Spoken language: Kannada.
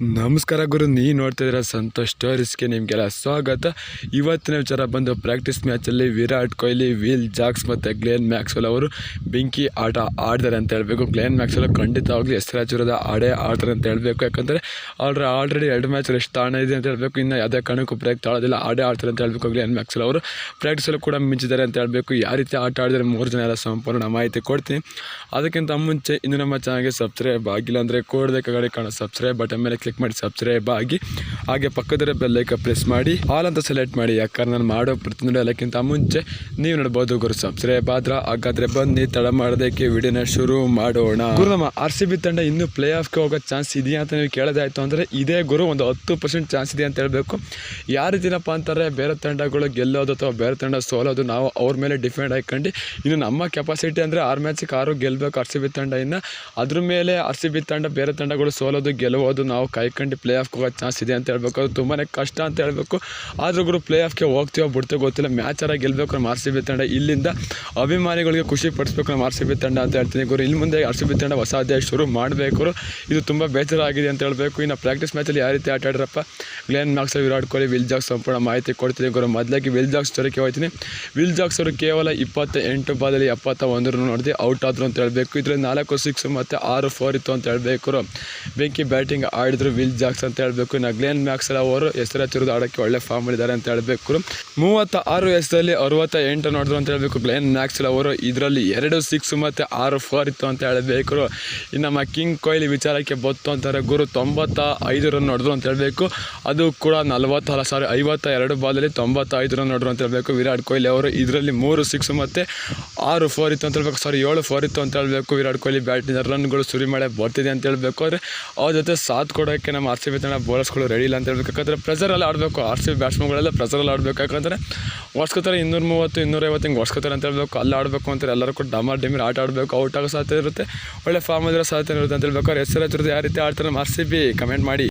ನಮಸ್ಕಾರ ಗುರು ನೀ ನೋಡ್ತಿದ್ದೀರ ಸಂತೋಷ್ ಸ್ಟೋರೀಸ್ಗೆ ನಿಮಗೆಲ್ಲ ಸ್ವಾಗತ. ಇವತ್ತಿನ ವಿಚಾರ ಬಂದು ಪ್ರಾಕ್ಟೀಸ್ ಮ್ಯಾಚಲ್ಲಿ ವಿರಾಟ್ ಕೊಹ್ಲಿ, ವಿಲ್ ಜಾಕ್ಸ್ ಮತ್ತು ಗ್ಲೇನ್ ಮ್ಯಾಕ್ಸ್ವೆಲ್ ಅವರು ಬೆಂಕಿ ಆಟ ಆಡ್ತಾರೆ ಅಂತ ಹೇಳಬೇಕು. ಗ್ಲೇನ್ ಮ್ಯಾಕ್ಸ್ವೆಲ್ ಖಂಡಿತವಾಗ್ಲೂ ಹೆಸರಾಚಿರೋದ ಆಡೇ ಆಡ್ತಾರೆ ಅಂತ ಹೇಳಬೇಕು. ಯಾಕಂದರೆ ಅವ್ರ ಆಲ್ರೆಡಿ ಎರಡು ಮ್ಯಾಚ್ ಎಷ್ಟು ತಾಣ ಇದೆ ಅಂತ ಹೇಳಬೇಕು. ಇನ್ನು ಯಾವುದೇ ಕಾರಣಕ್ಕೂ ಬ್ರೇಕ್ ತಾಳೋದಿಲ್ಲ. ಆಡೇ ಆಡ್ತಾರೆ ಅಂತ ಹೇಳಬೇಕು ಗ್ಲೇನ್ ಮ್ಯಾಕ್ಸ್ವೆಲ್ ಅವರು. ಪ್ರಾಕ್ಟೀಸಲ್ಲೂ ಕೂಡ ಮಿಂಚಿದ್ದಾರೆ ಅಂತ ಹೇಳಬೇಕು. ಯಾವ ರೀತಿ ಆಟ ಆಡಿದರೆ ಮೂರು ಜನ ಎಲ್ಲ ಸಂಪೂರ್ಣ ಮಾಹಿತಿ ಕೊಡ್ತೀನಿ. ಅದಕ್ಕಿಂತ ಮುಂಚೆ ಇನ್ನು ನಮ್ಮ ಚಾನಲ್ಗೆ ಸಬ್ಸ್ಕ್ರೈಬ್ ಆಗಿಲ್ಲ ಅಂದರೆ ಕೋಡ್ದೆ ಕಡೆ ಕಾಣೋ ಸಬ್ಸ್ಕ್ರೈಬ್ ಬಟನ್ ಮೇಲೆ ಮಾಡಿ ಸಬ್ಸ್ಕ್ರೈಬ್ ಆಗಿ, ಹಾಗೆ ಪಕ್ಕದ ಬೆಲ್ಲೈಕ ಪ್ರೆಸ್ ಮಾಡಿ ಆಲ್ ಅಂತ ಸೆಲೆಕ್ಟ್ ಮಾಡಿ, ಯಾಕಂದ್ರೆ ನಾನು ಮಾಡೋ ಪ್ರತಿಯೊಂದು ಎಲ್ಲಕ್ಕಿಂತ ಮುಂಚೆ ನೀವು ನೋಡ್ಬೋದು ಗುರು ಸಬ್ಸ್ಕ್ರೈಬ್ ಆದ್ರೆ ಹಾಗಾದ್ರೆ ಬನ್ನಿ, ತಡ ಮಾಡೋದಕ್ಕೆ ವಿಡಿಯೋನ ಶುರು ಮಾಡೋಣ. ಗುರು ನಮ್ಮ ಆರ್ ಸಿ ಬಿ ತಂಡ ಇನ್ನೂ ಪ್ಲೇ ಆಫ್ಗೆ ಹೋಗೋ ಚಾನ್ಸ್ ಇದೆಯಾ ಅಂತ ನೀವು ಕೇಳೋದಾಯ್ತು ಅಂದರೆ ಇದೇ ಗುರು, ಒಂದು ಹತ್ತು ಪರ್ಸೆಂಟ್ ಚಾನ್ಸ್ ಇದೆ ಅಂತ ಹೇಳಬೇಕು. ಯಾರು ರೀತಿನಪ್ಪ ಅಂತಾರೆ, ಬೇರೆ ತಂಡಗಳು ಗೆಲ್ಲೋದು ಅಥವಾ ಬೇರೆ ತಂಡ ಸೋಲೋದು ನಾವು ಅವ್ರ ಮೇಲೆ ಡಿಪೆಂಡ್ ಹಾಕೊಂಡು ಇನ್ನು ನಮ್ಮ ಕೆಪಾಸಿಟಿ ಅಂದರೆ ಆರು ಮ್ಯಾಚಿಗೆ ಆರು ಗೆಲ್ಲಬೇಕು ಆರ್ ಸಿ ಬಿ ತಂಡ ಇನ್ನು. ಅದ್ರ ಮೇಲೆ ಆರ್ ಸಿ ಬಿ ತಂಡ ಬೇರೆ ತಂಡಗಳು ಸೋಲೋದು, ಗೆಲ್ಲುವುದು ನಾವು ಕಾಯ್ಕೊಂಡು ಪ್ಲೇ ಆಫ್ಗೆ ಹೋಗೋ ಚಾನ್ಸ್ ಇದೆ ಅಂತ ಹೇಳಬೇಕು. ಅದು ತುಂಬಾ ಕಷ್ಟ ಅಂತ ಹೇಳಬೇಕು. ಆದರೂ ಗುರು ಪ್ಲೇ ಆಫ್ಗೆ ಹೋಗ್ತೀವೋ ಬಿಡ್ತೀವಿ ಗೊತ್ತಿಲ್ಲ. ಮ್ಯಾಚರ ಗೆಲ್ಲಬೇಕು ನಮ್ಮ ಆರ್ ಸಿ ಬಿ ತಂಡ ಇಲ್ಲಿಂದ ಅಭಿಮಾನಿಗಳಿಗೆ ಖುಷಿ ಪಡಿಸ್ಬೇಕು ನಮ್ಮ ಆರ್ ಸಿ ಬಿ ತಂಡ ಅಂತ ಹೇಳ್ತೀನಿ ಗುರು. ಇಲ್ಲಿ ಮುಂದೆ ಆರ್ ಸಿ ಬಿ ತಂಡ ಹೊಸ ಅಧ್ಯಾಯ ಶುರು ಮಾಡಬೇಕು ಇದು ತುಂಬ ಬೇಜಾರಾಗಿದೆ ಅಂತ ಹೇಳಬೇಕು. ಇನ್ನು ಪ್ರಾಕ್ಟೀಸ್ ಮ್ಯಾಚಲ್ಲಿ ಯಾವ ರೀತಿ ಆಟ ಆಡ್ರಪ್ಪ? Glenn Max Virat Kohli Will Jacks ಸಂಪೂರ್ಣ ಮಾಹಿತಿ ಕೊಡ್ತೀನಿ ಗುರು. ಮೊದಲಾಗಿ ವಿಲ್ ಜಾಕ್ಸ್ ಜೊತೆಗೆ ಹೋಗ್ತೀನಿ ವಿಲ್ ಜಾಕ್ಸ್ ಅವರು ಕೇವಲ ಇಪ್ಪತ್ತ ಎಂಟು ಬಾದಲ್ಲಿ ಎಪ್ಪತ್ತ ಒಂದರೂ ನೋಡಿದೆ ಔಟ್ ಆದರು ಅಂತ ಹೇಳಬೇಕು. ಇದರಲ್ಲಿ ನಾಲ್ಕು ಸಿಕ್ಸ್ ಮತ್ತು ಆರು ಫೋರ್ ಇತ್ತು ಅಂತ ಹೇಳಬೇಕು ಬೆಂಕಿ ಬ್ಯಾಟಿಂಗ್ ಆಡಿದ್ರು ವಿಲ್ ಜಾಕ್ಸ್ ಅಂತ ಹೇಳಬೇಕು. ಇನ್ನು ಗ್ಲೇನ್ ಮ್ಯಾಕ್ಸ್ ಅವರು ಹೆಸರಾಚಿರೋದು ಆಡೋಕ್ಕೆ ಒಳ್ಳೆ ಫಾರ್ಮ್ ಮಾಡಿದ್ದಾರೆ ಅಂತ ಹೇಳಬೇಕು. ಮೂವತ್ತ ಆರು ಎಸ್ದಲ್ಲಿ ಅರವತ್ತ ಎಂಟು ನೋಡಿದ್ರು ಅಂತ ಹೇಳಬೇಕು. ಗ್ಲೇನ್ ಮ್ಯಾಕ್ಸ್ ಅವರು ಇದರಲ್ಲಿ ಎರಡು ಸಿಕ್ಸ್ ಮತ್ತು ಆರು ಫೋರ್ ಇತ್ತು ಅಂತ ಹೇಳಬೇಕು. ಇನ್ನು ನಮ್ಮ ಕಿಂಗ್ ಕೊಹ್ಲಿ ವಿಚಾರಕ್ಕೆ ಬತ್ತು ಅಂತಾರೆ. ಗುರು ತೊಂಬತ್ತ ಐದು ರನ್ ನೋಡಿದ್ರು ಅಂತ ಹೇಳಬೇಕು. ಅದು ಕೂಡ ನಲವತ್ತ ಸಾರಿ ಐವತ್ತ ಎರಡು ಬಾಲಲ್ಲಿ ತೊಂಬತ್ತೈದು ರನ್ ನೋಡಿದ್ರು ಅಂತ ಹೇಳಬೇಕು. ವಿರಾಟ್ ಕೊಹ್ಲಿ ಅವರು ಇದರಲ್ಲಿ ಮೂರು ಸಿಕ್ಸ್ ಮತ್ತು ಆರು ಫೋರ್ ಇತ್ತು ಅಂತ ಹೇಳ್ಬೇಕು. ಸಾರಿ, ಏಳು ಫೋರ್ ಇತ್ತು ಅಂತ ಹೇಳಬೇಕು. ವಿರಾಟ್ ಕೊಹ್ಲಿ ಬ್ಯಾಟಿನ ರನ್ಗಳು ಸುರಿಮಳೆ ಬರ್ತಿದೆ ಅಂತ ಹೇಳಬೇಕು. ಆದರೆ ಅವ್ರ ಜೊತೆ ಸಾಥ್ ಕೊಡೋಕ್ಕೆ ನಮ್ಮ ಆರ್ ಸಿ ಬಿ ತಂಡ ಬೌಲರ್ಸ್ಗಳು ರೆಡಿ ಇಲ್ಲ ಅಂತ ಹೇಳ್ಬೇಕು. ಯಾಕಂದರೆ ಪ್ರೆಸರಲ್ಲಿ ಆಡಬೇಕು. ಆರ್ ಸಿ ಬಿ ಬ್ಯಾಟ್ಸ್ಮನ್ಗಳೆಲ್ಲ ಪ್ರೆಸರಲ್ಲಿ ಆಡಬೇಕು. ಯಾಕಂದರೆ ಹೊಡ್ಸ್ಕೊತಾರೆ ಇನ್ನೂರ ಮೂವತ್ತು ಇನ್ನೂರೈವತ್ತು ಹಿಂಗೆ ಹೊಡ್ಸ್ಕೊತಾರೆ ಅಂತ ಹೇಳ್ಬೇಕು. ಅಲ್ಲಿ ಆಡಬೇಕು ಅಂತಾರೆ ಎಲ್ಲರೂ ಕೂಡ ಡಮಾರ್ ಡಿಮಿರ್ ಆಟ ಆಡಬೇಕು. ಔಟ್ ಆಗೋ ಸಾಧ್ಯತೆ ಇರುತ್ತೆ. ಒಳ್ಳೆ ಫಾರ್ಮ್ ಇದ್ರೆ ಸಾಧ್ಯತೆ ಇರುತ್ತೆ ಅಂತ ಹೇಳ್ಬೇಕು. ಅವ್ರು ಹೆಸರು ಹಚ್ಚಿರೋದು ಯಾವ ರೀತಿ ಆಡ್ತಾರೆ ಆರ್ ಸಿ ಬಿ? ಕಮೆಂಟ್ ಮಾಡಿ.